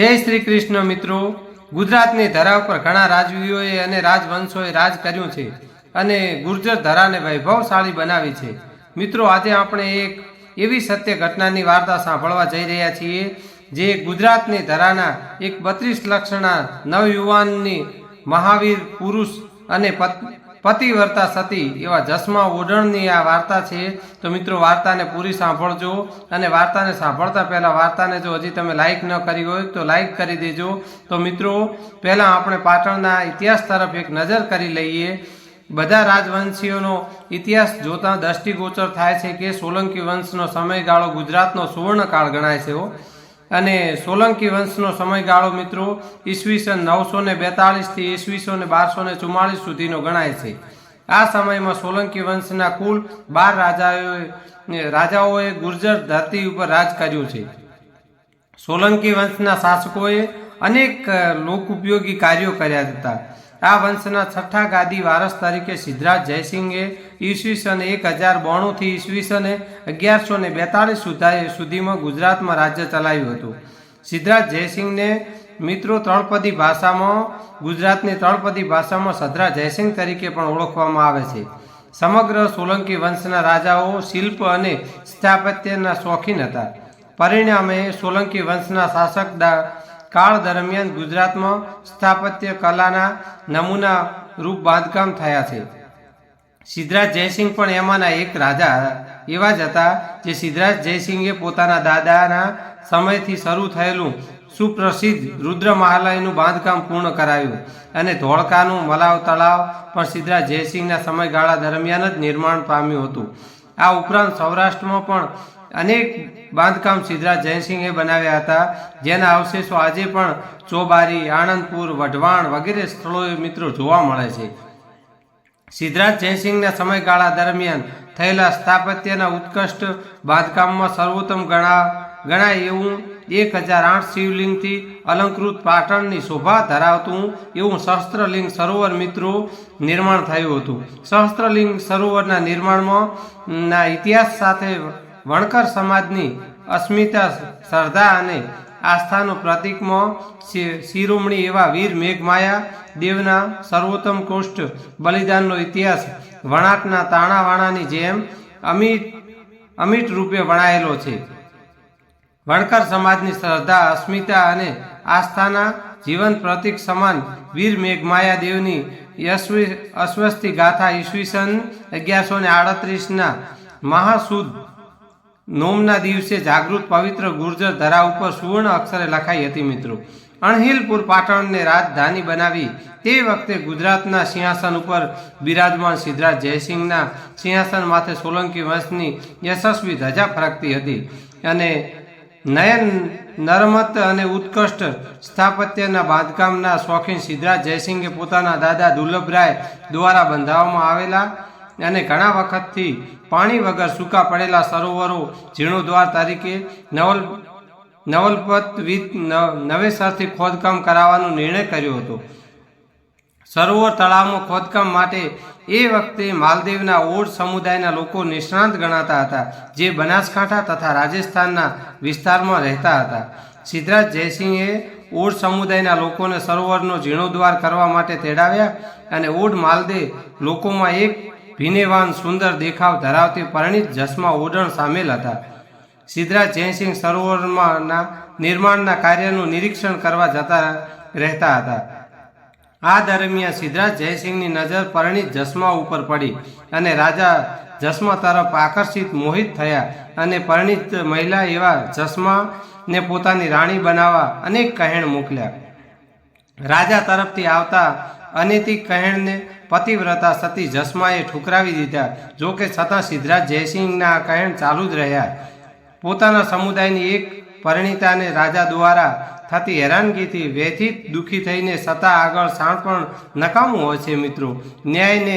જય શ્રી કૃષ્ણ મિત્રો. ગુજરાતની ધરા ઉપર ઘણા રાજવીઓએ અને રાજવંશોએ રાજ કર્યું છે અને ગુર્જર ધરાને વૈભવશાળી બનાવી છે. મિત્રો, આજે આપણે એક એવી સત્ય ઘટનાની વાર્તા સાંભળવા જઈ રહ્યા છીએ, જે ગુજરાતની ધરાના એક બત્રીસ લક્ષણા નવયુવાનની મહાવીર પુરુષ અને પતિવ્રતા સતી એવા જસમા ઓઢણની આ વાર્તા છે. તો મિત્રો વાર્તાને પૂરી સાંભળજો અને વાર્તાને સાંભળતા પહેલાં વાર્તાને જો હજી તમે લાઇક ન કરી હોય તો લાઇક કરી દેજો. તો મિત્રો, પહેલાં આપણે પાટણના ઇતિહાસ તરફ એક નજર કરી લઈએ. બધા રાજવંશીઓનો ઇતિહાસ જોતા દ્રષ્ટિગોચર થાય છે કે સોલંકી વંશનો સમયગાળો ગુજરાતનો સુવર્ણકાળ ગણાય છે. અને સોલંકી વંશનો સમયગાળો મિત્રો ઈસવીસન નવસો ને બેતાળીસથી ઈસવીસો ને બારસો ને ચુમ્માળીસ સુધીનો ગણાય છે. આ સમયમાં સોલંકી વંશના કુલ બાર રાજાઓએ રાજાઓએ ગુર્જર ધરતી ઉપર રાજ કર્યું છે. સોલંકી વંશના શાસકોએ અનેક લોક લોકોપયોગી કાર્યો કર્યા હતા. આ વંશના છઠ્ઠા ગાદી વારસ તરીકે સિદ્ધરાજ જયસિંહે ઈસવીસન એક હજાર બોણુંથી ઈસવીસન અગિયારસો ને બેતાળીસ સુધા સુધીમાં ગુજરાતમાં રાજ્ય ચલાવ્યું હતું. સિદ્ધરાજ જયસિંહને મિત્રો ત્રણપદી ભાષામાં, ગુજરાતની ત્રણપદી ભાષામાં સદ્રા જયસિંહ તરીકે પણ ઓળખવામાં આવે છે. સમગ્ર સોલંકી વંશના રાજાઓ શિલ્પ અને સ્થાપત્યના શોખીન હતા. પરિણામે સોલંકી વંશના શાસક કાળ દરમિયાન ગુજરાતમાં સ્થાપત્ય કલાના નમૂના રૂપ બાંધકામ થયા છે. સિદ્ધરાજ જયસિંહ પણ એમાંના એક રાજા એવા જ હતા જે સિદ્ધરાજ જયસિંહે પોતાના દાદાના સમયથી શરૂ થયેલું સુપ્રસિદ્ધ રુદ્ર મહાલયનું બાંધકામ પૂર્ણ કરાવ્યું અને ધોળકાનું મલાવ તળાવ પણ સિદ્ધરાજ જયસિંહના સમયગાળા દરમિયાન જ નિર્માણ પામ્યું હતું. આ ઉપરાંત સૌરાષ્ટ્રમાં પણ અનેક બાંધકામ સિદ્ધરાજ જયસિંહે બનાવ્યા હતા. જેના અવશેષો આજે પણ ચોબારી, આણંદપુર, વઢવાણ વગેરે સ્થળોએ મિત્રો જોવા મળે છે. સિદ્ધરાજ જયસિંહના સમયગાળા દરમિયાન થયેલા સ્થાપત્યના ઉત્કૃષ્ટ બાંધકામમાં સર્વોત્તમ ગણા, ગણાય એવું એક હજાર આઠ શિવલિંગથી અલંકૃત પાટણની શોભા ધરાવતું એવું સહસ્ત્રલિંગ સરોવર મિત્રો નિર્માણ થયું હતું. સહસ્ત્રલિંગ સરોવરના નિર્માણમાં ના ઇતિહાસ સાથે વણકર સમાજની અસ્મિતા શ્રદ્ધા અને આસ્થાનું પ્રતીકમાં શિરોમણી એવા વીર મેઘમાયા, દેવના સર્વોત્તમ કુષ્ઠ બલિદાનનો ઇતિહાસ વણાટના તાણાવાણાની જેમ અમિત અમિત રૂપે વણાયેલો છે. વણકર સમાજની શ્રદ્ધા, અસ્મિતા અને આસ્થાના જીવન પ્રતીક સમાન વીર મેઘમાયા દેવની યશવી અસ્વસ્તિ ગાથા ઈસવીસન અગિયારસો ને આડત્રીસના મહાસુદ નોમના દિવસે જાગૃત પવિત્ર ગુર્જર ધરા ઉપર સુવર્ણ અક્ષરે લખાઈ હતી મિત્રો. અણહિલપુર પાટણને રાજધાની બનાવી તે વખતે ગુજરાતના સિંહાસન ઉપર બિરાજમાન સિદ્ધરાજ જયસિંહના સિંહાસન માથે સોલંકી વંશની યશસ્વી ધજા ફરકતી હતી અને નયન, નરમત અને ઉત્કૃષ્ટ સ્થાપત્યના બાંધકામના શોખીન સિદ્ધરાજ જયસિંહે પોતાના દાદા દુર્લભરાય દ્વારા બંધાવવામાં આવેલા અને ઘણા વખતથી પાણી વગર સૂકા પડેલા સરોવરો જીર્ણોદ્વાર તરીકે નવલ નવલપત વિત નવેસરથી ખોદકામ કરાવવાનો નિર્ણય કર્યો હતો. સરોવર તળાવમાં ખોદકામ માટે એ વખતે માલદીવના ઓડ સમુદાયના લોકો નિષ્ણાંત ગણાતા હતા, જે બનાસકાંઠા તથા રાજસ્થાનના વિસ્તારમાં રહેતા હતા. સિદ્ધરાજ જયસિંહે ઓડ સમુદાયના લોકોને સરોવરનો જીર્ણોદ્વાર કરવા માટે તેડાવ્યા અને ઓડ માલદે લોકોમાં એક ભીનેવાન સુંદર દેખાવ ધરાવતી પરિણીત જસમા ઓઢણ સામેલ હતા. સિદ્ધરાજ જયસિંહ સરોવરમાંના નિર્માણના કાર્યનું નિરીક્ષણ કરવા જતા રહેતા હતા. આ દરમિયાન સિદ્ધરાજ જયસિંહની નજર પરણિત જસમા ઉપર પડી અને રાજા જસમા તરફ આકર્ષિત મોહિત થયા અને પરિણીત મહિલા એવા જસમાને પોતાની રાણી બનાવવા અનેક કહેણ મોકલ્યા. રાજા તરફથી આવતા અનૈતિક કહેણને પતિવ્રતા સતી જસમાએ ઠુકરાવી દીધા. જો કે છતાં સિદ્ધરાજ જયસિંહના કહેણ ચાલુ જ રહ્યા. પોતાના સમુદાયની એક પરિણીતાને રાજા દ્વારા થતી હેરાનગીથી વ્યથિત દુઃખી થઈને સત્તા આગળ શાણપણ નકામું હોય છે મિત્રો. ન્યાયને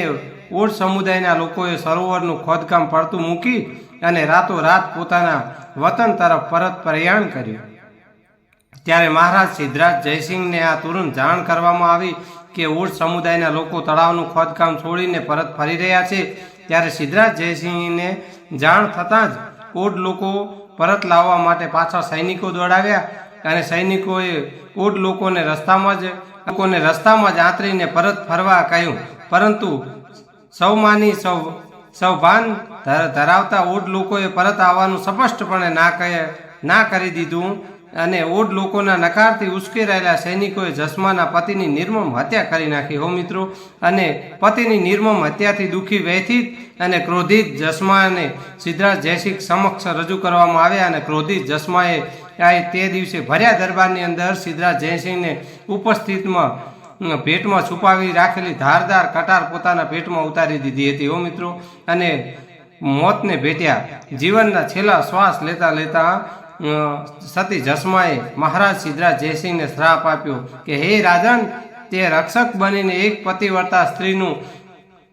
ઓડ સમુદાયના લોકોએ સરોવરનું ખોદકામ પડતું મૂકી અને રાતોરાત પોતાના વતન તરફ પરત પ્રયાણ કર્યું. ત્યારે મહારાજ સિદ્ધરાજ જયસિંહને આ તુરંત જાણ કરવામાં આવી કે ઓડ સમુદાયના લોકો તળાવનું ખોદકામ છોડીને પરત ફરી રહ્યા છે, ત્યારે સિદ્ધરાજ જયસિંહને જાણ થતાં જ ઉડ લોકો પરત લાવવા માટે પાછા સૈનિકો દોડાવ્યા અને સૈનિકોએ ઉડ લોકોને રસ્તામાં જ, લોકોને રસ્તામાં જ આંતરીને પરત ફરવા કહ્યું. પરંતુ સૌમાની સૌ, સૌભાન ધર- ધરાવતા ઉડ લોકોએ પરત આવવાનું સ્પષ્ટપણે ના કહે, ના કરી દીધું. અને ઓઢ લોકોના નકારથી ઉશ્કેરાયેલા સૈનિકોએ જસ્માના પતિની નિર્મમ હત્યા કરી નાખી. હો મિત્રો, અને પતિની નિર્મમ હત્યાથી દુઃખી, વ્યથિત અને ક્રોધિત જસ્માને સિદ્ધરાજ જયસિંહ સમક્ષ રજૂ કરવામાં આવ્યા અને ક્રોધિત જસ્માએ આ તે દિવસે ભર્યા દરબારની અંદર સિદ્ધરાજ જયસિંહને ઉપસ્થિતમાં પેટમાં છુપાવી રાખેલી ધારદાર કટાર પોતાના પેટમાં ઉતારી દીધી હતી. હો મિત્રો, અને મોતને ભેટ્યા. જીવનના છેલ્લા શ્વાસ લેતા લેતા સતી જસમાએ મહારાજ સિદ્ધરાજ જયસિંહને શ્રાપ આપ્યો કે, હે રાજન, તે રક્ષક બનીને એક પતિવર્તા સ્ત્રીનું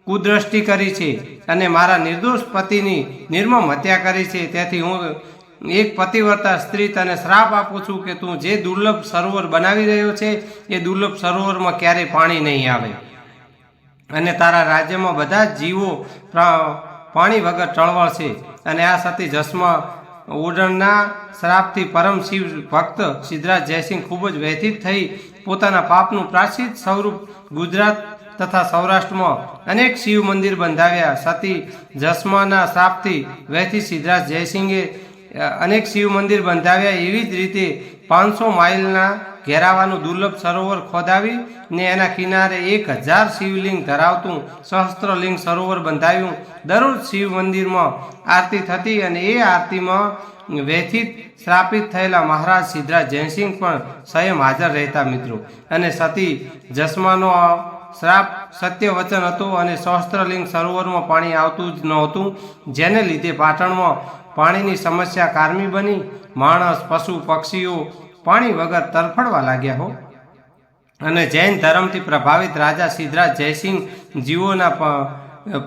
કુદ્રષ્ટિ કરી છે અને મારા નિર્દોષ પતિની નિર્મમ હત્યા કરી છે. તેથી હું એક પતિવર્તા સ્ત્રી તને શ્રાપ આપું છું કે તું જે દુર્લભ સરોવર બનાવી રહ્યો છે, એ દુર્લભ સરોવરમાં ક્યારેય પાણી નહીં આવે. અને તારા રાજ્યમાં બધા જ જીવો પાણી વગર ટળવળશે અને આ સતી જસમાં ઓડણના શ્રાપથી પરમ શિવ ભક્ત સિદ્ધરાજ જયસિંહ ખૂબ જ વ્યથિત થઈ પોતાના પાપનું પ્રાચિત સ્વરૂપ ગુજરાત તથા સૌરાષ્ટ્રમાં અનેક શિવ મંદિર બંધાવ્યા. સતી જસમાના શ્રાપથી વ્યથિત સિદ્ધરાજ જયસિંહે અનેક શિવ મંદિર બંધાવ્યા એવી જ રીતે પાંચસો માઇલના ઘેરાવાનું દુર્લભ સરોવર ખોદાવી ને એના કિનારે એક હજાર શિવલિંગ ધરાવતું સહસ્ત્રલિંગ સરોવર બંધાવ્યું. દરરોજ શિવ મંદિરમાં આરતી થતી અને એ આરતીમાં વ્યથિત સ્થાપિત થયેલા મહારાજ સિદ્ધરાજ જયસિંહ પણ સ્વયં હાજર રહેતા મિત્રો. અને સતી જસમાનો શ્રાપ સત્ય વચન હતો અને સહસ્ત્રલિંગ સરોવરમાં પાણી આવતું જ નહોતું, જેને લીધે પાટણમાં પાણીની સમસ્યા કારમી બની, માણસ, પશુ, પક્ષીઓ પાણી વગર તરફડવા લાગ્યા હો. અને જૈન ધર્મથી પ્રભાવિત રાજા સિદ્ધરાજ જયસિંહ જીવોના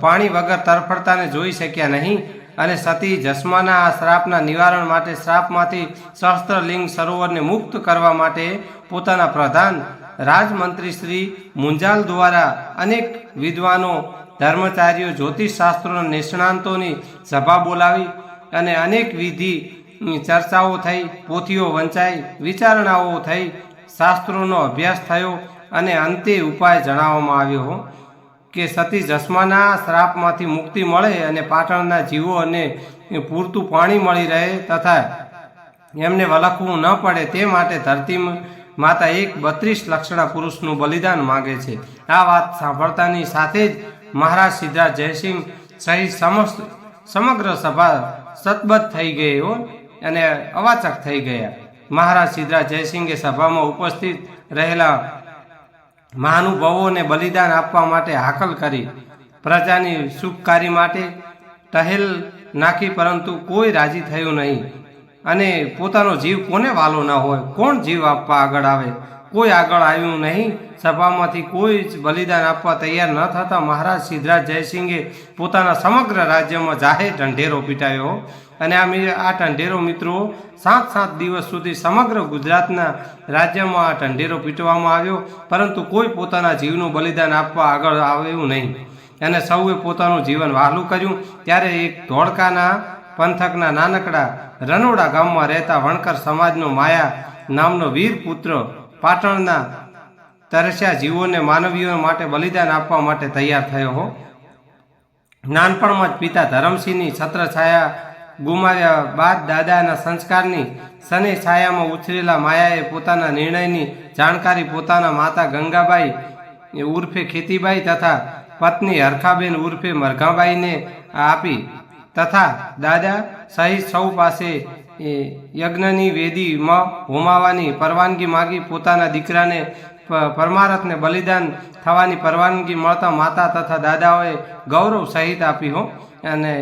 પાણી વગર તરફડતાને જોઈ શક્યા નહીં અને સતી જસ્માના આ શ્રાપના નિવારણ માટે શ્રાપમાંથી સહસ્ત્રલિંગ સરોવરને મુક્ત કરવા માટે પોતાના પ્રધાન રાજમંત્રી શ્રી મુંજાલ દ્વારા અનેક વિદ્વાનો ધર્મચારીઓ જ્યોતિષશાસ્ત્રોના નિષ્ણાંતોની સભા બોલાવી અને અનેક વિધિ ચર્ચાઓ થઈ, પોથીઓ વંચાઈ, વિચારણાઓ થઈ, શાસ્ત્રોનો અભ્યાસ થયો અને અંતે ઉપાય જણાવવામાં આવ્યો કે સતી જસ્માના શ્રાપમાંથી મુક્તિ મળે અને પાટણના જીવો અને પૂરતું પાણી મળી રહે તથા એમને વલખવું ન પડે તે માટે ધરતી માતા એક બત્રીસ લક્ષણા પુરુષનું બલિદાન માંગે છે. આ વાત સાંભળતાની સાથે જ મહારાજ સિદ્ધરાજ જયસિંહ સહિત સમસ્ત, સમગ્ર સભા સતબદ્ધ થઈ ગઈ હો અને અવાચક થઈ ગયા. મહારાજ સિદ્ધરાજ જયસિંહે સભામાં ઉપસ્થિત રહેલા મહાનુભાવોને બલિદાન આપવા માટે હાકલ કરી. પ્રજાની સુખકારી માટે ટહેલ નાખી પરંતુ કોઈ રાજી થયું નહીં. અને પોતાનો જીવ કોને વાલો ન હોય? કોણ જીવ આપવા આગળ આવે? કોઈ આગળ આવ્યું નહીં. સભામાંથી કોઈ જ બલિદાન આપવા તૈયાર ન થતા મહારાજ સિદ્ધરાજ જયસિંહે પોતાના સમગ્ર રાજ્યમાં જાહેર ઢંઢેરો પીટાયો. અને આ આ ઢંઢેરો મિત્રો સાત સાત દિવસ સુધી સમગ્ર ગુજરાતના રાજ્યમાં આ ઢંઢેરો પીટવામાં આવ્યો. પરંતુ કોઈ પોતાના જીવનું બલિદાન આપવા આગળ આવ્યું નહીં. અને સૌએ પોતાનું જીવન વહાલું કર્યું. ત્યારે એક ધોળકાના પંથકના નાનકડા રનોડા ગામમાં રહેતા વણકર સમાજનો માયા નામનો વીર પુત્ર પાટણના તરસ્યા જીવોને માનવીઓ માટે બલિદાન આપવા માટે તૈયાર થયો હો. નાનપણમાં જ પિતા ધરમસિંહની છત્રછાયા ગુમાવ્યા બાદ દાદાના સંસ્કારની સને છાયામાં ઉછરેલા માયાએ પોતાના નિર્ણયની જાણકારી પોતાના માતા ગંગાબાઈ ઉર્ફે ખેતીબાઈ તથા પત્ની હરખાબેન ઉર્ફે મરઘાબાઈને આપી તથા દાદા સહિત સૌ પાસે યજ્ઞની વેદીમાં હોમાવાની પરવાનગી માગી પોતાના દીકરાને પરમારથને બલિદાન થવાની પરવાનગી મળતા માતા તથા દાદાઓએ ગૌરવ સહિત આપી હો. અને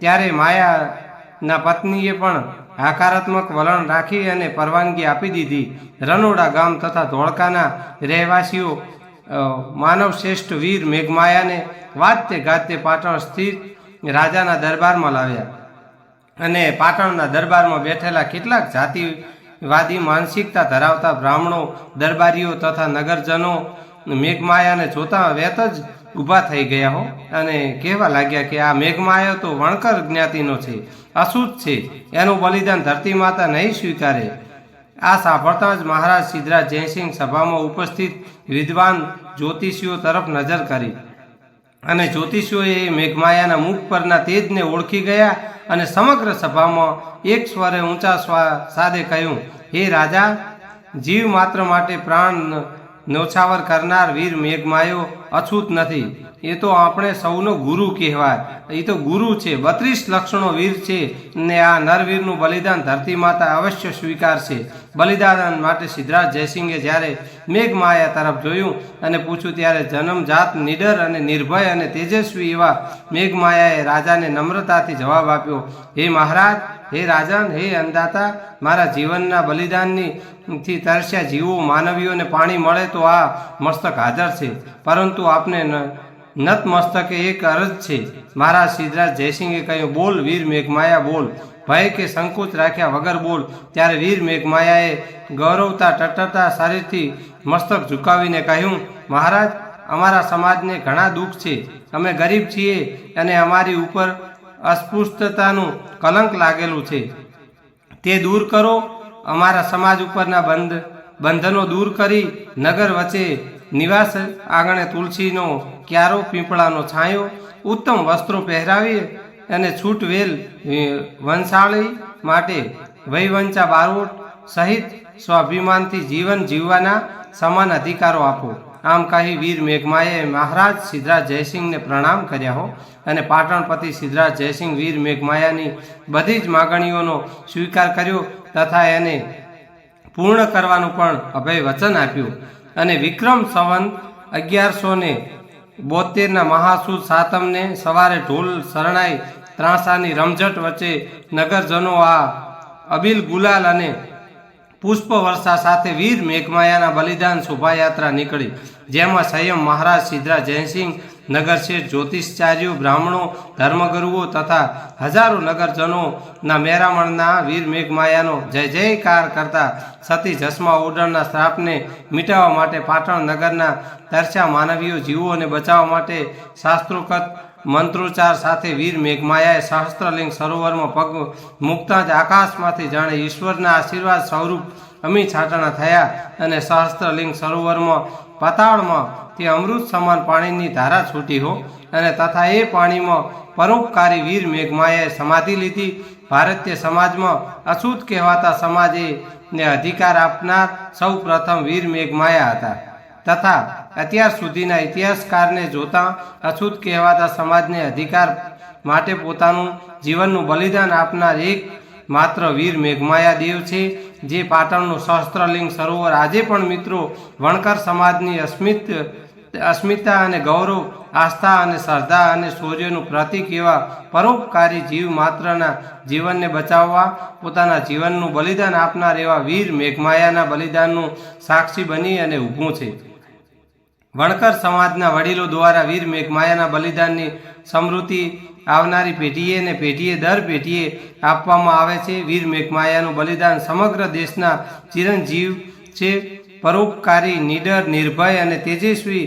ત્યારે માયાના પત્નીએ પણ હકારાત્મક વલણ રાખી અને પરવાનગી આપી દીધી. રનોડા ગામ તથા ધોળકાના રહેવાસીઓ માનવ શ્રેષ્ઠ વીર મેઘમાયાને વાજતે ગાજતે પાટણ સ્થિત રાજાના દરબારમાં લાવ્યા. અને પાટણના દરબારમાં બેઠેલા કેટલાક જાતિવાદી માનસિકતા ધરાવતા બ્રાહ્મણો, દરબારીઓ તથા નગરજનો મેઘમાયાને જોતા વેત જ ઊભા થઈ ગયા હો. અને કહેવા લાગ્યા કે આ મેઘમાયા તો વણકર જ્ઞાતિનો છે, અશુદ્ધ છે. એનું બલિદાન ધરતી માતા નહીં સ્વીકારે. આ સાંભળતા જ મહારાજ સિદ્ધરાજ જયસિંહ સભામાં ઉપસ્થિત વિદ્વાન જ્યોતિષીઓ તરફ નજર કરી. અને જ્યોતિષીઓએ મેઘમાયાના મુખ પરના તેજને ઓળખી ગયા અને સમગ્ર સભામાં એક સ્વરે ઊંચા સ્વા સાદે કહ્યું, હે રાજા, જીવ માત્ર માટે પ્રાણ નોછાવર કરનાર વીર મેઘમાયો અછૂત નથી. એ તો આપણે સૌનો ગુરુ કહેવાય. એ તો ગુરુ છે. બત્રીસ લક્ષણો વીર છે ને આ નરવીરનું બલિદાન ધરતી માતા અવશ્ય સ્વીકારશે બલિદાન માટે સિદ્ધરાજ જયસિંહે જ્યારે મેઘમાયા તરફ જોયું અને પૂછ્યું ત્યારે જન્મજાત નિડર અને નિર્ભય અને તેજસ્વી એવા મેઘમાયાએ રાજાને નમ્રતાથી જવાબ આપ્યો, હે મહારાજ હે રાજન હે અંદાતા મારા જીવનના બલિદાનની થી તરસ્યા જીવો, માનવીઓને પાણી મળે તો આ મસ્તક હાજર છે. પરંતુ આપને નત મસ્તકે એક અરજ છે. મારા સિદ્ધરાજ જયસિંહે કહ્યું, બોલ વીર મેઘમાયા, બોલ. ભય કે સંકોચ રાખ્યા વગર બોલ. ત્યારે વીર મેઘમાયાએ ગૌરવતા ટટરતા શરીરથી મસ્તક ઝુકાવીને કહ્યું, મહારાજ, અમારા સમાજને ઘણા દુઃખ છે. અમે ગરીબ છીએ અને અમારી ઉપર અસ્પૃશ્યતાનું કલંક લાગેલું છે. તે દૂર કરો, અમારા સમાજ ઉપરના બંધ, બંધનો દૂર કરી નગર વચ્ચે નિવાસ આંગણે તુલસીનો ક્યારો પીપળાનો છાંયો, ઉત્તમ વસ્ત્રો પહેરાવી અને છૂટવેલ વંશાળી માટે વૈવંચા બારોટ સહિત સ્વાભિમાનથી જીવન જીવવાના સમાન અધિકારો આપો. આમ કહી વીર મેઘમાએ મહારાજ સિદ્ધરાજ જયસિંહને પ્રણામ કર્યા હો. અને પાટણપતિ સિદ્ધરાજ જયસિંહ વીર મેઘમાયાની બધી જ માગણીઓનો સ્વીકાર કર્યો તથા એને પૂર્ણ કરવાનું પણ અભય વચન આપ્યું. અને વિક્રમ સંવંત અગિયારસો ને બોતેરના મહાસુદ સાતમને સવારે ઢોલ શરણાઈ ત્રાસાની રમઝટ વચ્ચે નગરજનો આ અબિલ ગુલાલ અને પુષ્પ વર્ષા સાથે વીર મેઘમાયાના બલિદાન શોભાયાત્રા નીકળી, જેમાં સંયમ મહારાજ સિદ્ધરા જયસિંહ નગરશેઠ જ્યોતિષચાર્યો, બ્રાહ્મણો, ધર્મગુરુઓ તથા હજારો નગરજનોના મેરામણના વીર મેઘમાયાનો જય જયકાર કરતા સતી જસમા ઓડરના શ્રાપને મિટાવવા માટે પાટણ નગરના તરસ્યા માનવીય જીવોને બચાવવા માટે શાસ્ત્રોકત મંત્રોચ્ચાર સાથે વીર મેઘમાયાએ સહસ્ત્રલિંગ સરોવરમાં પગ મૂકતા જ આકાશમાંથી જાણે ઈશ્વરના આશીર્વાદ સ્વરૂપ અમી છાંટણા થયા અને સહસ્ત્રલિંગ સરોવરમાં, પાતાળમાં તે અમૃત સમાન પાણીની ધારા છૂટી હો અને તથા એ પાણીમાં પરોપકારી વીર મેઘમાયાએ સમાધિ લીધી. ભારતીય સમાજમાં અછૂત કહેવાતા સમાજે ને અધિકાર આપનાર સૌ પ્રથમ વીર મેઘમાયા હતા તથા અત્યાર સુધીના ઇતિહાસકારને જોતા અછૂત કહેવાતા સમાજને અધિકાર માટે પોતાનું જીવનનું બલિદાન આપનાર એક માત્ર વીર મેઘમાયા દેવ છે, જે પાટણનું સહસ્ત્રલિંગ સરોવર આજે પણ મિત્રો વણકર સમાજની અસ્મિત, અસ્મિતા અને ગૌરવ, આસ્થા અને શ્રદ્ધા અને શૌર્યનું પ્રતીક એવા પરોપકારી જીવ માત્રના જીવનને બચાવવા, પોતાના જીવનનું બલિદાન આપનાર એવા વીર મેઘમાયાના બલિદાનનું સાક્ષી બની અને ઊભું છે. વણકર સમાજના વડીલો દ્વારા વીર મેઘમાયાના બલિદાનની સમૃદ્ધિ આવનારી પેઢીએ ને પેઢીએ દર પેઢીએ આપવામાં આવે છે. વીર મેઘમાયાનું બલિદાન સમગ્ર દેશના ચિરંજીવ છે. પરોપકારી, નિડર, નિર્ભય અને તેજસ્વી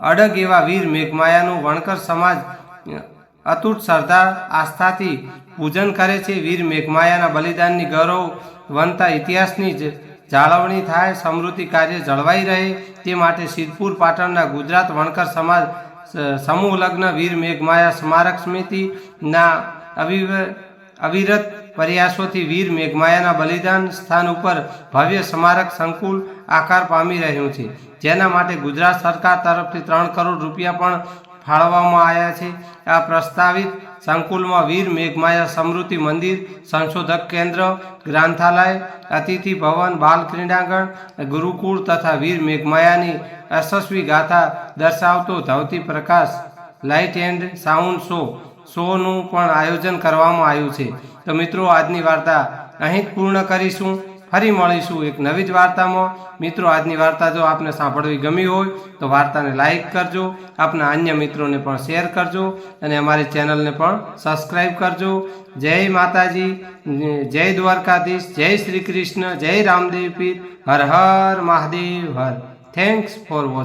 અડગ એવા વીર મેઘમાયાનું વણકર સમાજ અતૂટ શ્રદ્ધા, આસ્થાથી પૂજન કરે છે. વીર મેઘમાયાના બલિદાનની ગૌરવ વનતા ઇતિહાસની જ જાળવણી થાય, સમૃદ્ધિ કાર્ય જળવાઈ રહે, તે માટે સિદ્ધપુર પાટણના ગુજરાત વણકર સમાજ સમૂહ લગ્ન, વીર મેઘમાયા સ્મારક સમિતિના અવિવ, અવિરત પ્રયાસોથી વીર મેઘમાયાના બલિદાન સ્થાન ઉપર ભવ્ય સ્મારક સંકુલ આકાર પામી રહ્યું છે. જેના માટે ગુજરાત સરકાર તરફથી ત્રણ કરોડ રૂપિયા પણ ફાળવવામાં આવ્યા છે. આ પ્રસ્તાવિત સંકુલમાં વીર મેઘમાયા સમૃદ્ધિ મંદિર, સંશોધક કેન્દ્ર, ગ્રંથાલય, અતિથિ ભવન, બાલ ક્રીડાંગણ, ગુરુકુળ તથા વીર મેઘમાયાની યશસ્વી ગાથા દર્શાવતો ધવતી પ્રકાશ, લાઇટ એન્ડ સાઉન્ડ શો, શોનું પણ આયોજન કરવામાં આવ્યું છે. તો મિત્રો, આજની વાર્તા અહીં જ પૂર્ણ કરીશું. ફરી મળીશું એક નવી જ વાર્તામાં. મિત્રો, આજની વાર્તા જો આપને સાંભળવી ગમી હોય, તો વાર્તાને લાઇક કરજો, આપના અન્ય મિત્રોને પણ શેર કરજો, અને અમારી ચેનલને પણ સબસ્ક્રાઈબ કરજો. જય માતાજી, જય દ્વારકાધીશ, જય શ્રી કૃષ્ણ, જય રામદેવ પીર. હર હર મહાદેવ, હર. Thanks for watching